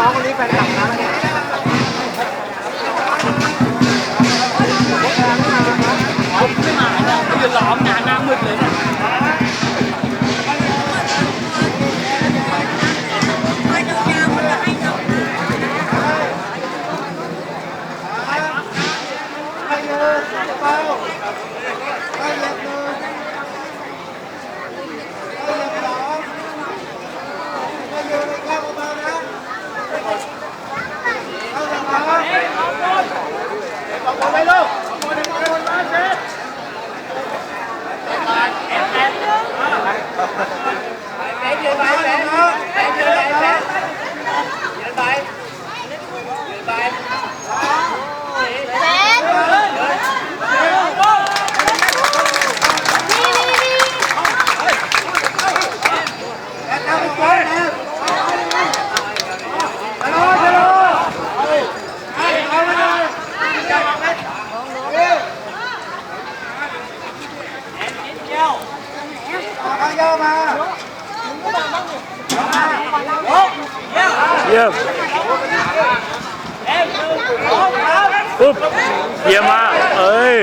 น้องคนนี้แฟนคลับนะเนี่ยผมไม่มาแล้วยืนล้อมงานน้ามืดเลยนะไปเลยไปเลย ไปยืไปไปยืไปไปไปไป ย่อมาเยี่ยมปุ๊บเยี่ยมมากเอ้ย